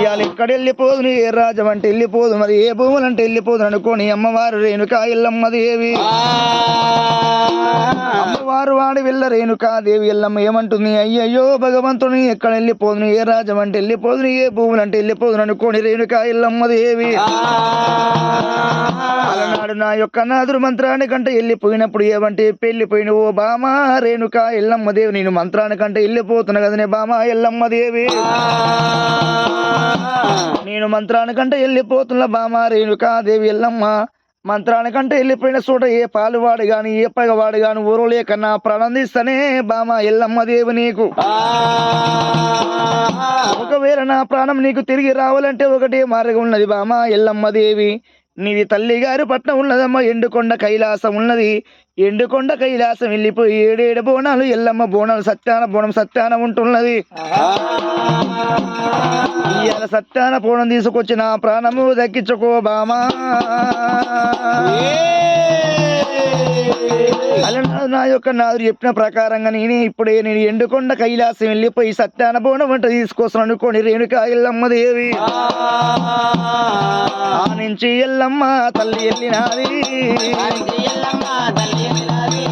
ఇవాళ ఎక్కడ వెళ్ళిపోదు నీ ఏ రాజం అంటే వెళ్ళిపోదు మరి ఏ భూములు అంటే వెళ్ళిపోదు అనుకోని అమ్మవారు రేణుకా ఇల్లమ్మ దేవి. అమ్మవారు వాడి వెళ్ళ రేణుకా దేవి ఎల్లమ్మ ఏమంటుంది? అయ్యయ్యో భగవంతుని ఎక్కడ వెళ్ళిపోదును ఏ రాజం అంటే వెళ్ళిపోదును ఏ భూములు అంటే వెళ్ళిపోదును అనుకోని రేణుకా ఇల్లమ్మ దేవి. అలనాడు నా యొక్క నాదురు మంత్రానికంటే వెళ్ళిపోయినప్పుడు ఏమంటే పెళ్ళిపోయిన ఓ బామా రేణుక ఎల్లమ్మ దేవి. నేను మంత్రానికంటే వెళ్ళిపోతున్నా కదనే బామా ఎల్లమ్మ దేవి. నేను మంత్రానికంటే వెళ్ళిపోతున్న బామ రేణుకా దేవి ఎల్లమ్మ. మంత్రానికంటే వెళ్ళిపోయిన చోట ఏ పాలువాడు గాని ఏ పగవాడు గాని ఊరు లేకన్నా నా ప్రాణందిస్తనే బామ ఎల్లమ్మ దేవి నీకు. ఒకవేళ నా ప్రాణం నీకు తిరిగి రావాలంటే ఒకటే మార్గం ఉన్నది బామ ఎల్లమ్మ దేవి. నీది తల్లి గారు పట్నం ఉన్నదమ్మా ఎండుకొండ కైలాసం ఉన్నది. ఎండుకొండ కైలాసం వెళ్ళిపోయి ఏడేడు బోనాలు ఎల్లమ్మ బోనాలు సత్యాన బోనం సత్యాన ఉంటున్నది. ఇవాళ సత్యాన బోనం తీసుకొచ్చి నా ప్రాణము దక్కించుకో బామా. నా యొక్క నాదురు చెప్పిన ప్రకారంగా నేనే ఇప్పుడే నేను ఎండుకొండ కైలాసం వెళ్ళిపోయి సత్యాన బోనం వంట తీసుకొస్తాను అనుకోని రేణుకా ఎల్లమ్మ దేవి. ఆ! నుంచి ఎల్లమ్మ తల్లి వెళ్ళినాది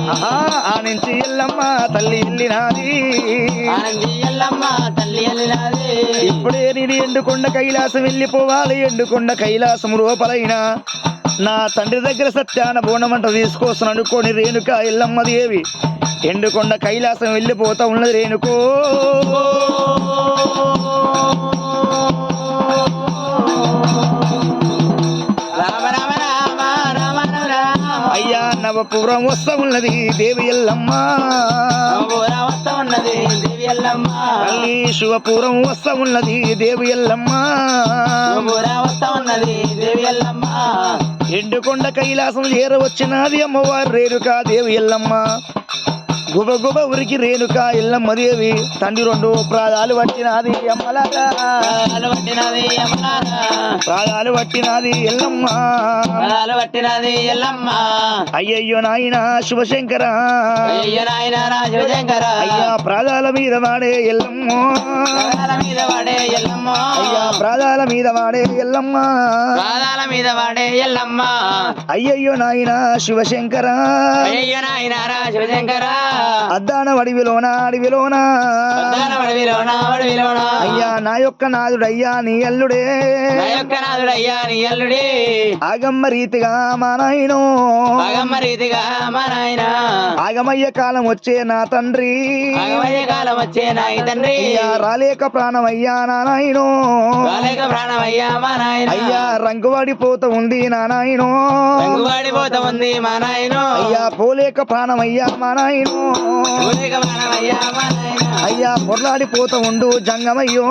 ఆహా, ఆ నుంచి ఎల్లమ్మ తల్లి వెళ్ళినాది ఇప్పుడే నేను ఎండుకొండ కైలాసం వెళ్ళిపోవాలి ఎండుకొండ కైలాసం లోపలైన. నా తండ్రి దగ్గర సత్యాన బోనమంట తీసుకొస్తాను అనుకోని రేణుక ఎల్లమ్మ దేవి. ఎండుకొండ కైలాసం వెళ్ళిపోతా ఉన్నది రేణుకో. నవపురం వస్తా ఉన్నది దేవి ఎల్లమ్మ. వస్తా ఉన్నది దేవి ఎల్లమ్మ. తల్లి శివపురం వస్తా ఉన్నది దేవి ఎల్లమ్మ. వస్తా ఉన్నది దేవి ఎల్లమ్మ. ఎండుకొండ కైలాసం చేరవచ్చినది అమ్మవారు రేణుకా దేవి ఎల్లమ్మ. గుబ గుబ ఉరికి రేణుకా ఎల్లమ్మ దేవి తండ్రి రెండు ప్రాదాలు పట్టినది పదాలు పట్టినది యమలాగా ప్రాదాలు పట్టినది ఎల్లమ్మ. పట్టినది ఎల్లమ్మ. అయ్యయ్యో నాయన శివశంకర అయ్యో నాయన శివశంకర అయ్యా ప్రాదాల మీద వాడే ఎల్లమ్మ. మీద వాడే ఎల్లమ్మ. అయ్యా ప్రాదాల మీద వాడే ఎల్లమ్మ. పాదాల మీద వాడే ఎల్లమ్మ. అయ్యయ్యో నాయన శివశంకర అయ్యో నాయన శివశంకర అద్దాన అడవిలోన? వడవిలోన అయ్యా నా యొక్క నాదుడయ్యా నీ అల్లుడే. నా యొక్క నాథుడయ్యా నీ అల్లుడి. ఆగమ్మ రీతిగా మా నాయను. అగమ్మ రీతిగా మా నాయన. ఆగమయ్య కాలం వచ్చే నా తండ్రి. కాలం వచ్చే నా ఈ తండ్రి. అయ్యా రాలేక ప్రాణమయ్యా నా నాయను. మా నాయన. అయ్యా రంగు వాడిపోతా ఉంది నా నాయను. రంగువాడిపోతా ఉంది మా నాయన. అయ్యా పోలేక ఊరేక ప్రాణమయ్యా మా నాయన. అయ్యా పొర్లాడిపోతా ఉండు జంగమయ్యో.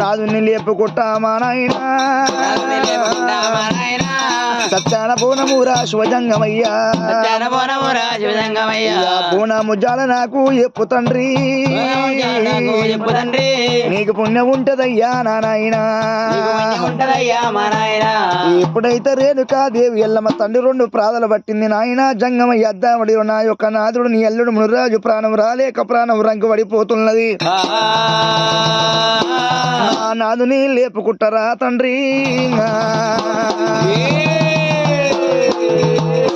నాదుని లేపుకుంటా మా నాయన. సత్యాన బోనమురా శివజంగమయ్యా. సత్యాన బోనమురా శివజంగమయ్యా. బోనము జాల నాకు ఎప్పు తండ్రి. నాకు చెప్పు తండ్రి. నీకు పుణ్యం ఉంటదయ్యా నా నాయనా. నీకు పుణ్యం ఉంటదయ్యా మా నాయన. ఎప్పుడైతే రేణుకా దేవి ఎల్లమ్మ తండ్రి రెండు ప్రాదలు పట్టింది నాయన జంగమయ్య అద్దామడి నా యొక్క నాదుడు నీ అల్లుడు మునురాజు ప్రాణం రాలేక ప్రాణం రంగు పడిపోతున్నది నా నాదుని లేపుకుంటారా తండ్రి.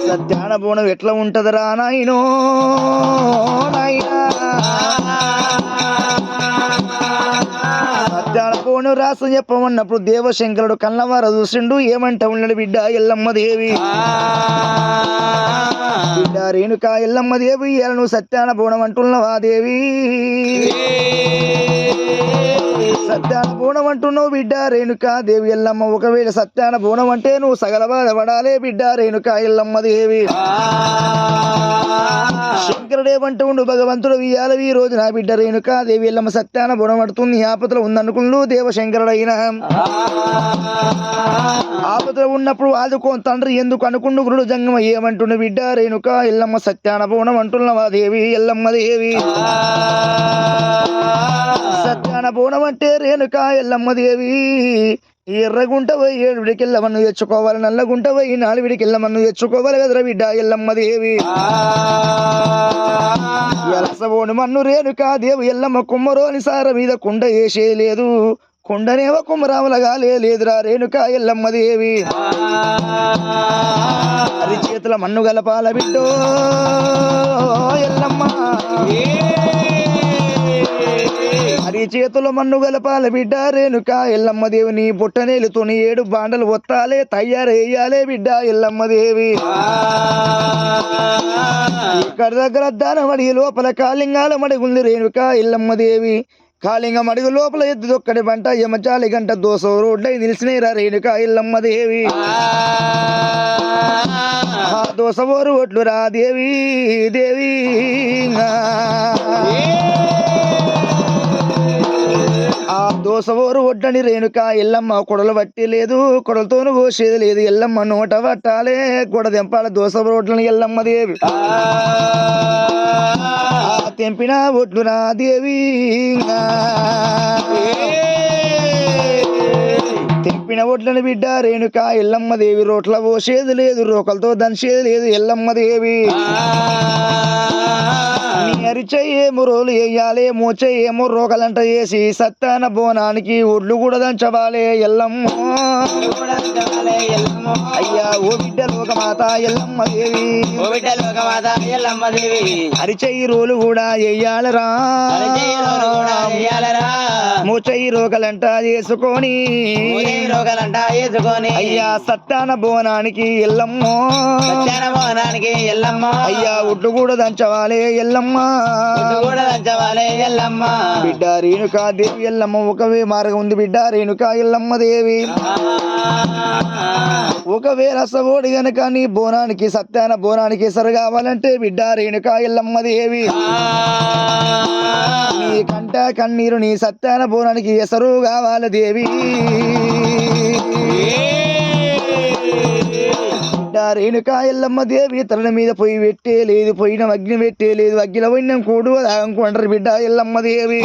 సత్యాన బోనం ఎట్లా ఉంటదరా నాయనో? నాయనా. సత్యాన బోనం రాసం చెప్పమన్నప్పుడు దేవశంకరుడు కన్నవార చూసిండు ఏమంటా ఉన్నాడు బిడ్డ ఎల్లమ్మ దేవి? బిడ్డ రేణుక ఎల్లమ్మ దేవి ఎలా నువ్వు సత్యాన బోనం అంటున్నావా దేవి? సత్యాన బోనం అంటున్నావు బిడ్డ. రేణుక దేవి ఎల్లమ్మ ఒకవేళ సత్యాన బోనం అంటే నువ్వు సగల బాధపడాలే బిడ్డ. రేణుక ఎల్లమ్మ దేవి. శంకరుడేమంటూ ఉండు భగవంతుడు ఇయ్యాలి ఈ రోజు నా బిడ్డ రేణుక దేవి ఎల్లమ్మ సత్యాన బోనం పడుతుంది ఆపదలో ఉందనుకుండు దేవశంకరుడైన. ఆపదలో ఉన్నప్పుడు ఆదుకో తండ్రి ఎందుకు అనుకుండు? గురుడు జంగమ ఏమంటుండు బిడ్డ? రేణుక ఎల్లమ్మ సత్యాన బోనం అంటున్నవా దేవి? ఎల్లమ్మ దేవి. సత్యాన బోనం అంటే రేణుక ఎల్లమ్మ దేవి ఎర్రగుంట పోయి ఏడు విడికెళ్ళమన్ను తెచ్చుకోవాలి నల్లగుంట పోయి నాలుగు విడికెళ్ళమన్ను తెచ్చుకోవాలి కదరా బిడ్డ ఎల్లమ్మ దేవి ఎలసబోని మన్ను రేణుకా దేవి ఎల్లమ్మ కుమ్మరోని సార మీద కుండ వేసే లేదు. కుండనేమో కుమ్మరాములగా లేదురా రేణుక ఎల్లమ్మ దేవి అది చేతుల మన్ను గలపాల బిడ్డో ఎల్లమ్మ. అది చేతుల మన్ను గలపాల బిడ్డ రేణుక ఎల్లమ్మ దేవుని బుట్టనేలుతోని ఏడు బాండలు ఒత్తాలే తయారేయాలే బిడ్డ ఎల్లమ్మ దేవి. ఇక్కడ దగ్గర దానం మడి లోపల కాళింగాల మడిగుంది రేణుక ఎల్లమ్మ దేవి. కాళింగం అడుగు లోపల ఎద్దు ఒక్కడి పంట యమచాలి గంట దోస రోడ్లై నిలిచినేరా రేణుక ఎల్లమ్మ దేవి. ఆ దోసవోరు ఒట్లు రా దేవి దేవి. దోసవోరు ఒడ్డని రేణుక ఎల్లమ్మ కొడలు పట్టి లేదు కొడలతోను పోసేది లేదు. ఎల్లమ్మ నోట పట్టాలే గుడ దెంపాల దోసవోరు ఒడ్లని ఎల్లమ్మ దేవి. తెంపిన ఒడ్లు దేవి తెంపిన ఒడ్లని బిడ్డ రేణుక ఎల్లమ్మ దేవి రోట్ల పోసేది లేదు రోకలతో దంచేది లేదు ఎల్లమ్మ దేవి. అరిచే ఏమో రోలు వేయాలి మోచ ఏమో రోకలంట వేసి సత్తాన బోనానికి ఒడ్లు కూడా దంచవాలే ఎల్లమ్మ. అయ్యా ఓ బిడ్డ లోకమాత ఎల్లమ్మ దేవి. అరిచెయ్యి రోలు కూడా వెయ్యాలరా మోచయ్యి రోకలంట చేసుకొని రోగాలంట వేసుకొని. అయ్యా సత్తాన బోనానికి ఎల్లమ్మ. జనమోనానికి ఎల్లమ్మ. అయ్యా ఒడ్లు కూడా దంచవాలే ఎల్లమ్మ. బిడ్డ రేణుకా దేవి ఎల్లమ్మ ఒకవే మార్గం ఉంది బిడ్డ రేణుకా ఎల్లమ్మ దేవి. ఒకవేళ సవోడి గనక నీ బోనానికి సత్యాన బోనానికి ఎసరు కావాలంటే బిడ్డ రేణుకా ఎల్లమ్మ దేవి. నీ కంట కన్నీరు నీ సత్యాన బోనానికి ఎసరు కావాలి దేవి. రేణుకా ఎల్లమ్మ దేవి తల మీద పొయ్యి పెట్టే లేదు పోయిన అగ్ని పెట్టే లేదు అగ్గిల పోయిన కూడు అనుకుంటారు బిడ్డ ఎల్లమ్మ దేవి.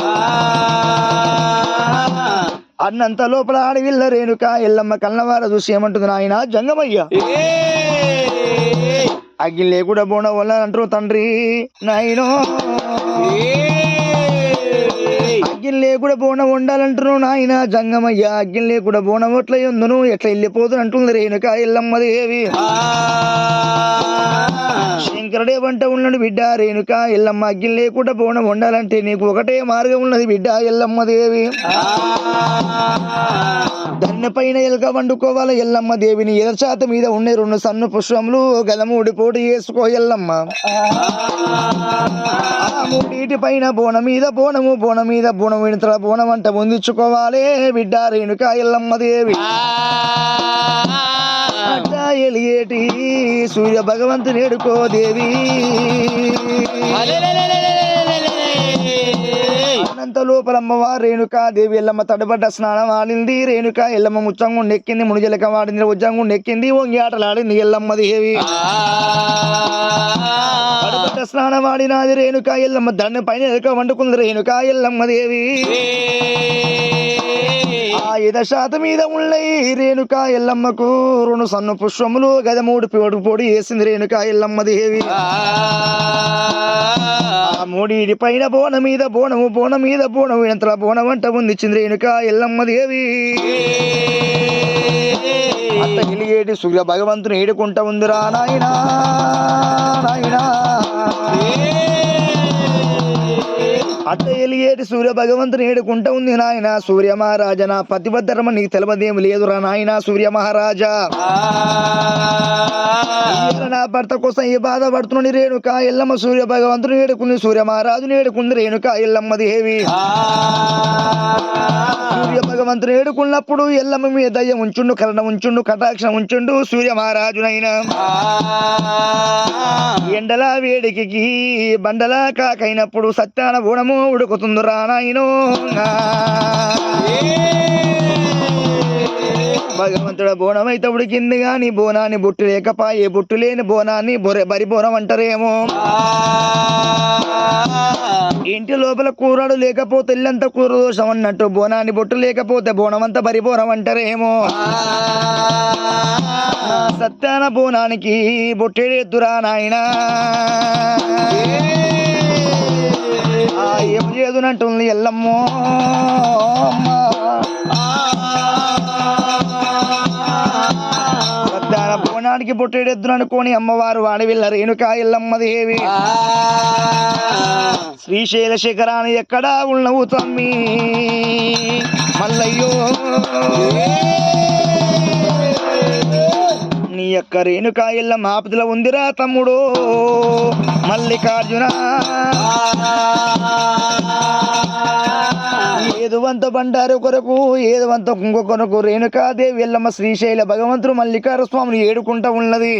అన్నంత లోపల ఆడవిల్ల రేణుక ఎల్లమ్మ కన్నవార చూసి ఏమంటుంది నాయన? జంగమయ్య. అగ్గి లేకుండా బోన వల్ల అంటారు తండ్రి. నాయనో. లేకుండా బోన వండాలంటారు నాయన? జంగమయ్య అగ్గి లేకుండా బోన ఒట్ల ఎందును ఎట్లా వెళ్ళిపోతుంది అంటుంది రేణుక ఎల్లమ్మ దేవి? శంకరుడే వంట ఉన్నాడు బిడ్డ. రేణుక ఎల్లమ్మ అగ్గిలు లేకుండా బోనం వండాలంటే నీకు ఒకటే మార్గం ఉన్నది బిడ్డ ఎల్లమ్మ దేవి. దాని పైన ఎలక వండుకోవాలి ఎల్లమ్మ దేవిని? ఎదచాత మీద ఉండే రెండు సన్ను పుష్పములు గలమూడి పోటీ వేసుకో ఎల్లమ్మ. ఆ మూడిటి పైన బోనం మీద బోనము బోనం మీద బోనం విడతల బోనం అంట పొందించుకోవాలి బిడ్డ రేణుక ఎల్లమ్మ దేవి. ఎలియేటి సూర్య భగవంతుని ఎడుకో దేవి. అనంత లోపల అమ్మవారు రేణుక దేవి ఎల్లమ్మ తడబడ్డ స్నానం ఆడింది. రేణుక ఎల్లమ్మ ముచ్చంగు నెక్కింది మునిజలక వాడింది ఉజ్జంగుండు నెక్కింది వంగి ఆటలాడింది ఎల్లమ్మ దేవి. తడబడ్డ స్నానం ఆడినాది రేణుక ఎల్లమ్మ దండ పైన ఎదుక వండుకుంది రేణుక ఎల్లమ్మ దేవి. ఐద శాత మీద ఉన్నయి రేణుక ఎల్లమ్మకు రెండు సన్న పుష్పములు గద మూడు పొడి పొడి వేసింది రేణుక ఎల్లమ్మ దేవి ఆ పైన బోన మీద బోనము బోన మీద బోనము ఎంతలా బోనం వంట ఉంది రేణుక ఎల్లమ్మ దేవి అత్త సూర్య భగవంతుని ఏడుకుంటా ఉందిరా నాయనా నాయనా. అట్ట ఎలిగేటి సూర్య భగవంతుని ఏడుకుంట ఉంది నాయన. సూర్య మహారాజా నా పతిభద్రమ నీకు తెలవదేం లేదురా నాయన సూర్య మహారాజా. నా భర్త కోసం ఈ బాధపడుతున్నాడు రేణుక? ఎల్లమ్మ సూర్య భగవంతుని ఏడుకుంది సూర్య మహారాజుని ఏడుకుంది రేణుక ఎల్లమ్మ దేవి సూర్య భగవంతుని ఏడుకున్నప్పుడు ఎల్లమ్మ మీద దయ్య ఉంచుండు కరణ ఉంచుండు కటాక్షం ఉంచుండు సూర్య మహారాజునైనా. ఎండలా వేడికి బండలా కాకైనప్పుడు సత్యాన గుణము ఉడుకుతుందిరా రానాయనో భగవంతుడ బోనం అయితే ఉడికింది కానీ బోనాన్ని బుట్టు లేకపాయే బుట్టు లేని బోనాన్ని బొరె బరి బోనం అంటారేమో. ఇంటి లోపల కూరడు లేకపోతే ఇల్లంతా కూర దోషం అన్నట్టు బోనాన్ని బొట్టు లేకపోతే బోనమంతా బరిపోనం అంటారేమో. సత్యాన బోనానికి బొట్టెడేద్దురా నాయనా ఆ ఏం చేదునంటుంది ఎల్లమ్మో. సత్యాన బోనానికి బొట్టెడెద్దును అనుకోని అమ్మవారు వాడవిల్ల రేణుకా ఎల్లమ్మ దేవి. శ్రీశైల శిఖరాన్ని ఎక్కడా ఉన్నవు తమ్మి. మల్లయ్యో. యొక్క రేణుకా ఎల్లమ్మ ఆపదలో ఉందిరా తమ్ముడు. మల్లికార్జున. ఏదువంత బండారు కొరకు ఏదువంత కుంగ కొరకు రేణుకాదేవి ఎల్లమ్మ శ్రీశైల భగవంతుడు మల్లికార స్వామిని ఏడుకుంటా ఉన్నది.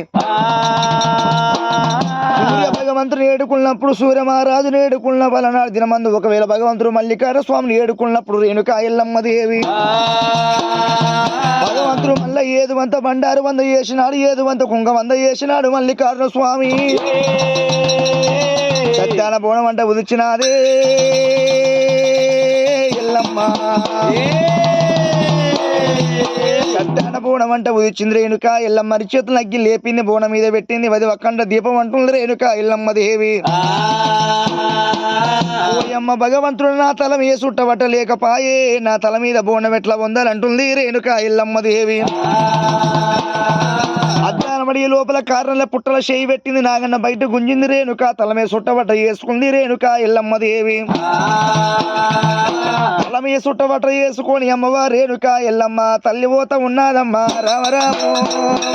సూర్య భగవంతుడు ఏడుకున్నప్పుడు సూర్య మహారాజుని ఏడుకున్న పలనాడు దినమందు ఒకవేళ భగవంతుడు మల్లికార స్వామిని ఏడుకున్నప్పుడు రేణుకా ఎల్లమ్మ దేవి. భగవంతుడు మళ్ళీ ఏదు వంత బండారు వంద చేసినాడు ఏదు వంత కుంగ వంద చేసినాడు మల్లికార్జున స్వామి సత్యాన బోనం అంటే ఉదిచ్చినాదే సత్యాన బోనం అంట ఉదిచ్చింది రేణుక ఎల్లమ్మ చేతులు అగ్గి లేపింది బోనం మీద పెట్టింది. అది ఒక్కండ దీపం అంటుంది రేణుక ఎల్లమ్మ దేవి. ఓయమ్మ భగవంతుడు నా తల మీద సుట్టబట్ట లేకపాయే నా తల మీద బోనం ఎట్లా పొందాలంటుంది రేణుక ఎల్లమ్మ దేవి. అద్దానమడి లోపల కారణంలో పుట్టల చేయి పెట్టింది నాగన్న. బయట గుంజింది రేణుక. తల మీద సుట్టబట్ట వేసుకుంది రేణుక. ఎల్లమ్మ దేవి. తల మీద సుట్టబట్ట వేసుకొని అమ్మవారు రేణుక. ఎల్లమ్మ తల్లి పోత ఉన్నాదమ్మా. రామరాము